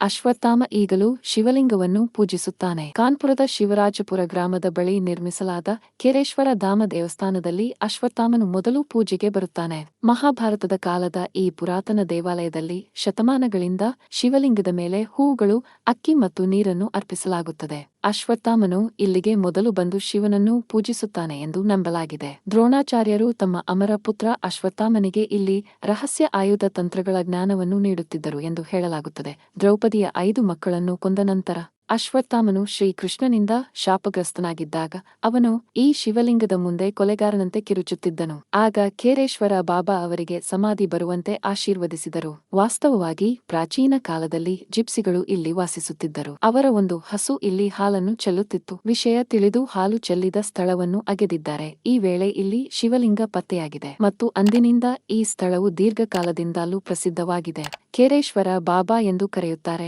ಅಶ್ವತ್ಥಾಮ ಈಗಲೂ ಶಿವಲಿಂಗವನ್ನು ಪೂಜಿಸುತ್ತಾನೆ. ಕಾನ್ಪುರದ ಶಿವರಾಜಪುರ ಗ್ರಾಮದ ಬಳಿ ನಿರ್ಮಿಸಲಾದ ಕೇರೇಶ್ವರ ಧಾಮ ದೇವಸ್ಥಾನದಲ್ಲಿ ಅಶ್ವತ್ಥಾಮನು ಮೊದಲು ಪೂಜೆಗೆ ಬರುತ್ತಾನೆ. ಮಹಾಭಾರತದ ಕಾಲದ ಈ ಪುರಾತನ ದೇವಾಲಯದಲ್ಲಿ ಶತಮಾನಗಳಿಂದ ಶಿವಲಿಂಗದ ಮೇಲೆ ಹೂವುಗಳು, ಅಕ್ಕಿ ಮತ್ತು ನೀರನ್ನು ಅರ್ಪಿಸಲಾಗುತ್ತದೆ. ಅಶ್ವತ್ಥಾಮನು ಇಲ್ಲಿಗೆ ಮೊದಲು ಬಂದು ಶಿವನನ್ನು ಪೂಜಿಸುತ್ತಾನೆ ಎಂದು ನಂಬಲಾಗಿದೆ. ದ್ರೋಣಾಚಾರ್ಯರು ತಮ್ಮ ಅಮರ ಪುತ್ರ ಅಶ್ವತ್ಥಾಮನಿಗೆ ಇಲ್ಲಿ ರಹಸ್ಯ ಆಯುಧ ತಂತ್ರಗಳ ಜ್ಞಾನವನ್ನು ನೀಡುತ್ತಿದ್ದರು ಎಂದು ಹೇಳಲಾಗುತ್ತದೆ. ದ್ರೌಪದಿಯ ಐದು ಮಕ್ಕಳನ್ನು ಕೊಂದ ನಂತರ ಅಶ್ವತ್ಥಾಮನು ಶ್ರೀಕೃಷ್ಣನಿಂದ ಶಾಪಗ್ರಸ್ತನಾಗಿದ್ದಾಗ ಅವನು ಈ ಶಿವಲಿಂಗದ ಮುಂದೆ ಕೊಲೆಗಾರನಂತೆ ಕಿರುಚುತ್ತಿದ್ದನು. ಆಗ ಕೇರೇಶ್ವರ ಬಾಬಾ ಅವರಿಗೆ ಸಮಾಧಿ ಬರುವಂತೆ ಆಶೀರ್ವದಿಸಿದರು. ವಾಸ್ತವವಾಗಿ ಪ್ರಾಚೀನ ಕಾಲದಲ್ಲಿ ಜಿಪ್ಸಿಗಳು ಇಲ್ಲಿ ವಾಸಿಸುತ್ತಿದ್ದರು. ಅವರ ಒಂದು ಹಸು ಇಲ್ಲಿ ಹಾಲನ್ನು ಚೆಲ್ಲುತ್ತಿತ್ತು. ವಿಷಯ ತಿಳಿದು ಹಾಲು ಚೆಲ್ಲಿದ ಸ್ಥಳವನ್ನು ಅಗೆದಿದ್ದಾರೆ. ಈ ವೇಳೆ ಇಲ್ಲಿ ಶಿವಲಿಂಗ ಪತ್ತೆಯಾಗಿದೆ. ಮತ್ತು ಅಂದಿನಿಂದ ಈ ಸ್ಥಳವು ದೀರ್ಘಕಾಲದಿಂದಲೂ ಪ್ರಸಿದ್ಧವಾಗಿದೆ. ಕೇರೇಶ್ವರ ಬಾಬಾ ಎಂದು ಕರೆಯುತ್ತಾರೆ.